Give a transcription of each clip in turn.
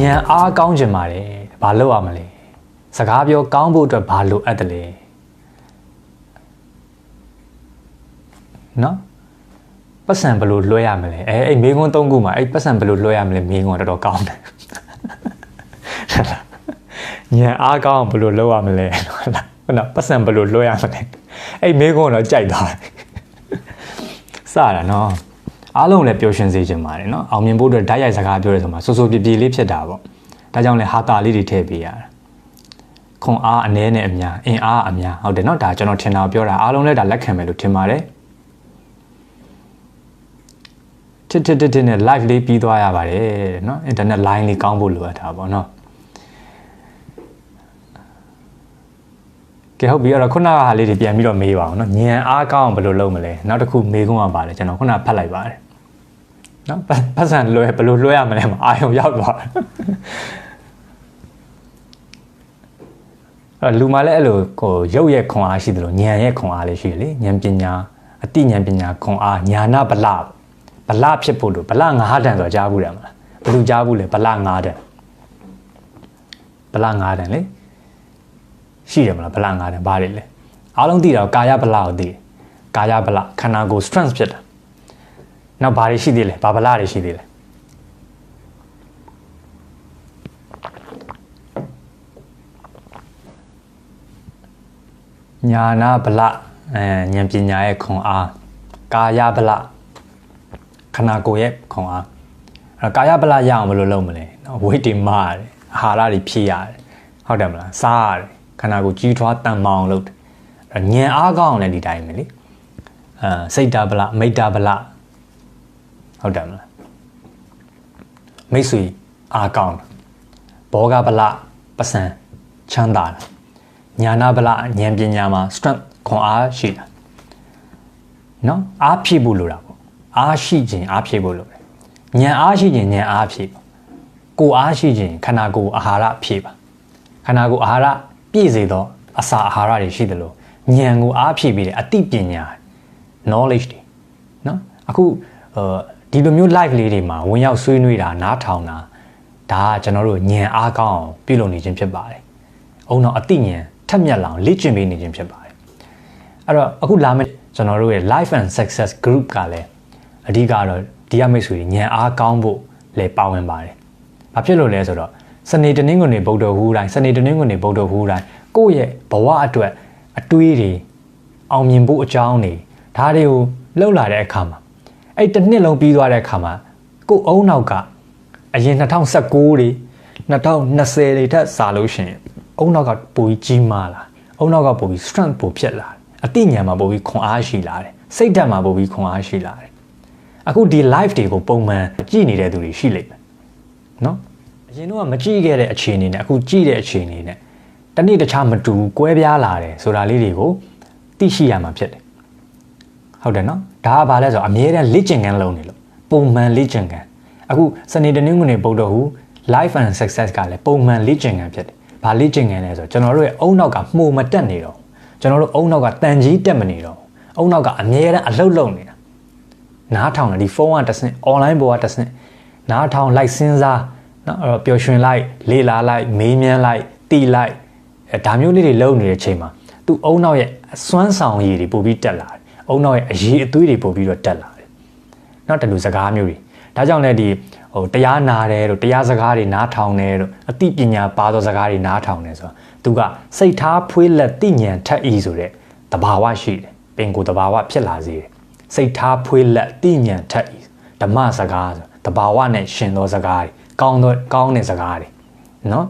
ဉာဏ်အားကောင်းချင်ပါတယ်ဘာလုပ်ရမလဲစကားပြောကောင်းဖို့အတွက်ဘာလိုအပ်တယ်လဲနော်ပတ်စံဘယ်လိုလွှဲရမလဲအဲအဲ့မိကုန်း၃ခုမှာအဲ့ပတ်စံဘယ်လိုလွှဲရမလဲမိကုန်းတော်တော်ကောင်းတယ်ညံအားကောင်းဘယ်လိုလုပ်ရမလဲဟုတ်လားဟုတ်လားပတ်စံဘယ်လိုလွှဲရမလဲအဲ့မိကုန်းတော့ကြိုက်သွားတယ်စတာနော် အားလုံးလည်းပျော်ရွှင်စေချင်ပါတယ်နော်အောင်မြင်ဖို့အတွက်ဓာတ်ရိုက်စကားပြောရဲဆိုမှာစိုးစိုးပြပြလေးဖြစ်တာပေါ့ဒါကြောင့်လည်းဟာတာလေးတွေထည့်ပေးရတာခွန်အားအနည်းနဲ့အများအင်အားအများဟုတ်တယ်နော်ဒါကျွန်တော်ထင်တာပြောတာအားလုံးလည်းဒါလက်ခံမယ်လို့ထင်ပါတယ်တစ်တစ်တစ်နဲ့ live လေးပြီးသွားရပါတယ်နော် internet line လေးကောင်းဖို့လိုအပ်တာပေါ့နော် ကဲဟုတ်ပြီအဲ့တော့ခုနကဟာလေးတွေပြန်ပြီးတော့မေးပါအောင်နော်ညံအားကောင်းဘယ်လိုလုပ်မလဲနောက်တစ်ခုမေးခွန်းကပါတယ်ကျွန်တော်ခုနဖတ်လိုက်ပါတယ်နော်ပတ်စံလွယ်ဘယ်လိုလွှဲရမလဲမအာယုံရောက်သွားအဲ့လူမှလည်းအဲ့လိုဟိုရုပ်ရဲ့ခွန်အားရှိတယ်လို့ညံရဲ့ခွန်အားလေးရှိတယ်လေညံပညာအတိညံပညာခွန်အားညာနာဗလဗလဖြစ်ဖို့လို့ဗလ9တန်ဆိုတော့ကြားဘူးတယ်မလားဘယ်လိုကြားဘူးလဲဗလ9တန်ဗလ9တန်လေ ရှိတယ်မလားဗလငါးတန်ဘာတွေလဲအားလုံးသိတာကာယဗလကိုသိတယ်ကာယဗလခန္ဓာကိုယ် strength ဖြစ်တာနောက်ဘာတွေရှိသေးလဲဘာဗလတွေရှိသေးလဲညာနာဗလအဲဉာဏ်ပညာရဲ့ခွန်အားကာယဗလခန္ဓာကိုယ်ရဲ့ခွန်အားအဲကာယဗလရအောင်ဘယ်လိုလုပ်မလဲနော်ဝိတ်တင်မာတယ်အာဟာရတွေဖြည့်ရတယ်ဟုတ်တယ်မလားစားရတယ် ခန္ဓာကိုယ်ကြီးထွားတန်မောင်လုပ်တယ်အဲဉာဏ်အားကောင်းအောင်လည်းဒီတိုင်းပဲလေအဲစိတ်တာဗလမိတ်တာဗလဟုတ်တယ်မလားမိတ်ဆွေအားကောင်းဘောဂဗလပစံချမ်းသာတယ်ညာနာဗလဉာဏ်ပညာမှာ strength ခွန်အားရှိတာနော်အားဖြည့်ဖို့လိုတာပေါ့အားရှိခြင်းအားဖြည့်ဖို့လိုတယ်ဉာဏ်အားရှိခြင်းဉာဏ်အားဖြည့်ပါကိုယ်အားရှိခြင်းခန္ဓာကိုယ်အာဟာရဖြည့်ပါခန္ဓာကိုယ်အာဟာရ ပြည့်စေသောအစာအာဟာရတွေရှိတယ်လို့ဉာဏ်ကိုအားဖြည့်ပြီးတဲ့အသိပညာ knowledge တွေနော်အခုဒီလိုမျိုး live လေးတွေမှာဝင်ရောက်ဆွေးနွေးတာနားထောင်တာဒါကကျွန်တော်တို့ဉာဏ်အားကောင်းအောင်ပြုလုပ်နေခြင်းဖြစ်ပါတယ်။အုံတော့အသိဉာဏ်ထက်မြက်လောင်လေ့ကျင့်ပေးနေခြင်းဖြစ်ပါတယ်။အဲ့တော့အခုလာမယ့်ကျွန်တော်တို့ရဲ့ life and success group ကလည်းအဓိကတော့ဒီရမိတ်ဆွေဉာဏ်အားကောင်းဖို့လည်းပါဝင်ပါတယ်။ဘာဖြစ်လို့လဲဆိုတော့ စနေတနင်္ဂနွေဗုဒ္ဓဟူးတိုင်းစနေတနင်္ဂနွေဗုဒ္ဓဟူးတိုင်းကိုယ့်ရဲ့ဘဝအတွက်အတွေးတွေအောင်မြင်ဖို့အကြောင်းတွေဒါတွေကိုလှုပ်လာတဲ့အခါမှာအဲ့တစ်နှစ်လုံးပြီးသွားတဲ့အခါမှာကိုယ်အုံနောက်ကအရင်2019တွေ2020တွေထက်စာလို့ရှိရင်အုံနောက်ကပိုပြီးကြီးမားလာအုံနောက်ကပိုပြီး strength ပိုဖြစ်လာအသိဉာဏ်မှာပိုပြီးခွန်အားရှိလာတယ်စိတ်ဓာတ်မှာပိုပြီးခွန်အားရှိလာတယ်အခုဒီ live တွေကိုပုံမှန်ကြည့်နေတဲ့သူတွေရှိလိမ့်မယ်နော် အရင်တော့မကြည့်ခဲ့တဲ့အခြေအနေနဲ့အခုကြည့်တဲ့အခြေအနေနဲ့တနေ့တခြားမတူကွဲပြားလာတယ်ဆိုတာလေးတွေကိုသိရှိရမှာဖြစ်တယ်ဟုတ်တယ်နော်ဒါကဘာလဲဆိုတော့အမြဲတမ်းလေ့ကျင့်ခန်းလုပ်နေလို့ပုံမှန်လေ့ကျင့်ခန်းအခုစနေတနင်္ဂနွေဗုဒ္ဓဟူ life and success ကလည်းပုံမှန်လေ့ကျင့်ခန်းဖြစ်တယ်။ဘာလေ့ကျင့်ခန်းလဲဆိုတော့ကျွန်တော်တို့ရဲ့အုံနောက်ကမှုမတက်နေတော့ကျွန်တော်တို့အုံနောက်ကတန်ကြီးတက်မနေတော့အုံနောက်ကအမြဲတမ်းအလုတ်လုံနေတာ။နားထောင်တယ်ဒီဖုန်းကတစ်ဆင့် online ပေါ်ကတစ်ဆင့်နားထောင်လိုက်စဉ်းစား နော်အဲ့တော့ပျော်ရွှင်လိုက် လေ့လာလိုက်မေးမြန်းလိုက်တီးလိုက်အဲဒါမျိုးလေးတွေလုပ်နေတဲ့ချိန်မှာသူအုံနောက်ရဲ့အစွမ်းဆောင်ရည်တွေပို့ပြီးတက်လာတယ်။အုံနောက်ရဲ့အရေးအသွေးတွေပို့ပြီးတော့တက်လာတယ်။နောက်တလူစကားမျိုးတွေဒါကြောင့်လည်းဒီဟိုတရားနာတယ်တို့တရားစကားတွေနားထောင်တယ်တို့အသိပညာပါသောစကားတွေနားထောင်တယ်ဆိုတော့သူကစိတ်ထားဖွေးလက်သိဉဏ်ထက်ဤဆိုတဲ့တဘာဝရှိတယ်ပင်ကိုတဘာဝဖြစ်လာစေတယ်စိတ်ထားဖွေးလက်သိဉဏ်ထက်ဤဓမ္မစကားဆိုတဘာဝနဲ့ရှင်သောစကားတွေ ကောင်းသောကောင်းတဲ့စကားတွေနော်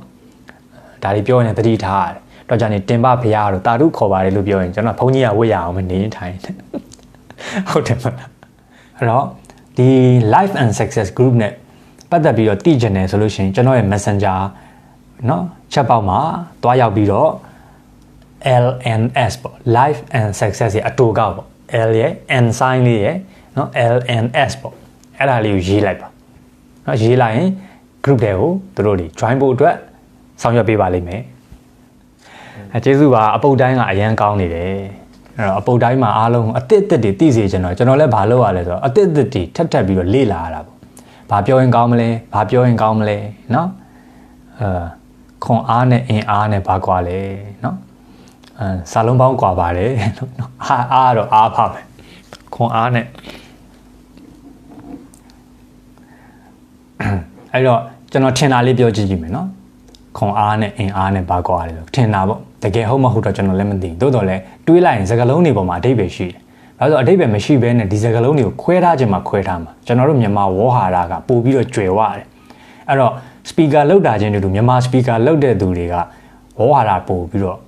ဒါတွေပြောရင်တတိထားရတယ်တော့ကြနေတင်ပဖရားတို့တာရုခေါ်ပါတယ်လို့ပြောရင်ကျွန်တော်ဘုန်းကြီးကဝတ်ရအောင်မနေထိုင်ဟုတ်တယ်မလားအဲ့တော့ဒီ life and success group နဲ့ပတ်သက်ပြီးတော့တည်ကျင်တယ်ဆိုလို့ရှိရင်ကျွန်တော်ရဲ့ messenger เนาะ chat box မှာတွားရောက်ပြီးတော့ LNS ပေါ့ life and success ရဲ့အတူကောက်ပေါ့ L ရဲ့ N sign လေးရဲ့เนาะ LNS ပေါ့အဲ့ဒါလေးကိုရေးလိုက်ပါเนาะရေးလိုက်ရင် group တွေကိုသူတို့တွေ join ဖို့အတွက်ဆောင်ရွက်ပေးပါလိမ့်မယ်အဲကျေးဇူးပါအပုတ်တိုင်းကအရန်ကောင်းနေတယ်အဲ့တော့အပုတ်တိုင်းမှာအားလုံးအတစ်အတစ်တွေသိစေချင်တော့ကျွန်တော်လည်းဘာလုပ်ရလဲဆိုတော့အတစ်အတစ်တွေထပ်ထပ်ပြီးတော့လေ့လာရတာပေါ့ဘာပြောရင်ကောင်းမလဲဘာပြောရင်ကောင်းမလဲเนาะ အာခွန်အားနဲ့အင်အားနဲ့ဘာကွာလဲเนาะအဲစာလုံးပေါင်းကွာပါတယ်เนาะအားအားတော့အားပါပဲခွန်အားနဲ့ အဲ့တော့ကျွန်တော်ထင်တာလေးပြောကြည့်ကြည့်မယ်နော်ခွန်အားနဲ့အင်အားနဲ့ပါကွာတယ်လို့ထင်တာပေါ့တကယ်ဟုတ်မဟုတ်တော့ကျွန်တော်လည်းမသိဘူးသို့တော်လည်းတွေးလိုက်ရင်စကားလုံးတွေပေါ်မှာအဓိပ္ပာယ်ရှိတယ်ဒါဆိုအဓိပ္ပာယ်မရှိဘဲနဲ့ဒီစကားလုံးတွေကိုခွဲထားခြင်းမှာခွဲထားမှာကျွန်တော်တို့မြန်မာဝေါ်ဟာရာကပို့ပြီးတော့ကျွယ်ဝတယ်အဲ့တော့ speaker လောက်တာချင်းတူတူမြန်မာ speaker လောက်တဲ့သူတွေကဝေါ်ဟာရာပို့ပြီးတော့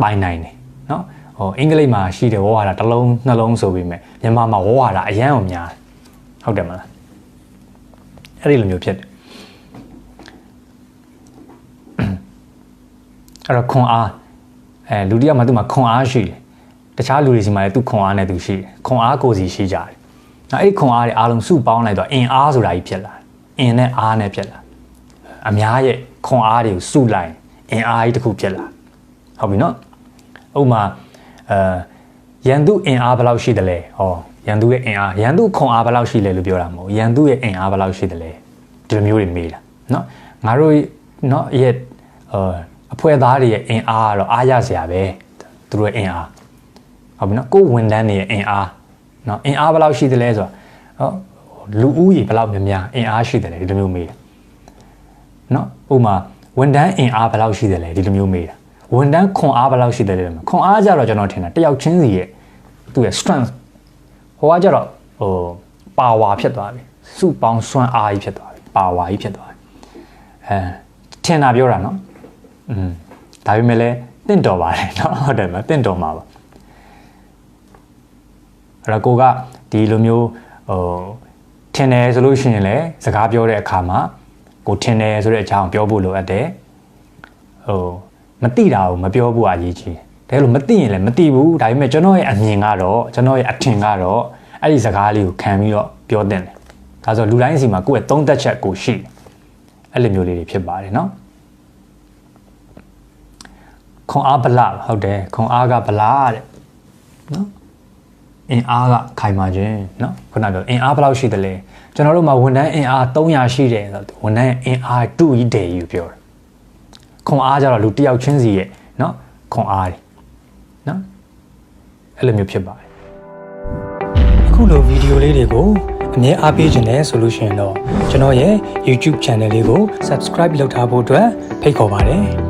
ပိုင်နိုင်တယ်နော်ဟိုအင်္ဂလိပ်မှာရှိတဲ့ဝေါ်ဟာရာတစ်လုံးနှလုံးဆိုပေမဲ့မြန်မာမှာဝေါ်ဟာရာအရန်အောင်များဟုတ်တယ်မလားအဲ့ဒီလိုမျိုးဖြစ်တယ် အဲ့တော့ခွန်အားအဲလူတစ်ယောက်မှသူ့မှာခွန်အားရှိတယ်တခြားလူတွေစီမှာလည်းသူ့ခွန်အားနဲ့သူရှိတယ်ခွန်အားကိုယ်စီရှိကြတယ်နောက်အဲ့ဒီခွန်အားတွေအားလုံးစုပေါင်းလိုက်တော့အင်အားဆိုတာကြီးဖြစ်လာတယ်အင်နဲ့အားနဲ့ဖြစ်လာအများရဲ့ခွန်အားတွေကိုစုလိုက်အင်အားကြီးတစ်ခုဖြစ်လာဟုတ်ပြီနော်ဥပမာအဲရန်သူအင်အားဘယ်လောက်ရှိတယ်လဲဟောရန်သူရဲ့အင်အားရန်သူခွန်အားဘယ်လောက်ရှိလဲလို့ပြောတာမဟုတ်ရန်သူရဲ့အင်အားဘယ်လောက်ရှိတယ်လဲဒီလိုမျိုးတွေမေးတာနော်ငါတို့နော်ရဲ့အာ အဖွဲ့သားတွေရဲ့အင်အားကတော့အားရစရာပဲသူတို့ရဲ့အင်အားဟုတ်ပြီနော်ကိုယ်ဝန်ထမ်းတွေရဲ့အင်အားနော်အင်အားဘယ်လောက်ရှိတယ်လဲဆိုတော့ဟောလူဦးရေဘယ်လောက်များများအင်အားရှိတယ်လဲဒီလိုမျိုးမေးတာနော်ဥပမာဝန်ထမ်းအင်အားဘယ်လောက်ရှိတယ်လဲဒီလိုမျိုးမေးတာဝန်ထမ်းခွန်အားဘယ်လောက်ရှိတယ်လဲခွန်အားကြတော့ကျွန်တော်ထင်တာတယောက်ချင်းစီရဲ့သူ့ရဲ့ strength ဟိုကကြတော့ဟို power ဖြစ်သွားပြီစုပေါင်းစွမ်းအားကြီးဖြစ်သွားပြီ power ကြီးဖြစ်သွားပြီအဲထင်တာပြောတာနော် อืมဒါပေမဲ့လည်းတင့်တော်ပါတယ်เนาะဟုတ်တယ်မတင့်တော်မှာပါအဲ့တော့ကိုကဒီလိုမျိုးဟိုထင်တယ်ဆိုလို့ရှိရင်လည်းစကားပြောတဲ့အခါမှာကိုထင်တယ်ဆိုတဲ့အကြောင်းပြောဖို့လိုအပ်တယ်ဟိုမတိတာကိုမပြောဖို့အရေးကြီးတယ်ဒါလို့မသိရင်လည်းမသိဘူးဒါပေမဲ့ကျွန်တော်ရဲ့အမြင်ကတော့ကျွန်တော်ရဲ့အထင်ကတော့အဲ့ဒီစကားလေးကိုခံပြီးတော့ပြောတင်တယ်ဒါဆိုလူတိုင်းစီမှာကိုယ့်ရဲ့သုံးသက်ချက်ကိုရှိတယ်အဲ့လိုမျိုးလေးတွေဖြစ်ပါတယ်เนาะ ခွန်အားဗလာဟုတ်တယ်ခွန်အားကဗလာတဲ့နော်အင်အားကခိုင်မာခြင်းနော်ခုနပြောအင်အားဘယ်လောက်ရှိတယ်လဲကျွန်တော်တို့မှာဝန်ထမ်းအင်အား300ရှိတယ်ဆိုတော့ဝန်ထမ်းအင်အား2ကြီးတယ်ယူပြောတယ်ခွန်အားကြတော့လူတစ်ယောက်ချင်းစီရဲ့နော်ခွန်အားတွေနော်အဲ့လိုမျိုးဖြစ်ပါတယ်အခုလိုဗီဒီယိုလေးတွေကိုအမြဲအားပေးခြင်းနဲ့ဆိုလို့ရှိရင်တော့ကျွန်တော်ရဲ့ YouTube Channel လေးကို Subscribe လုပ်ထားဖို့အတွက်ဖိတ်ခေါ်ပါတယ်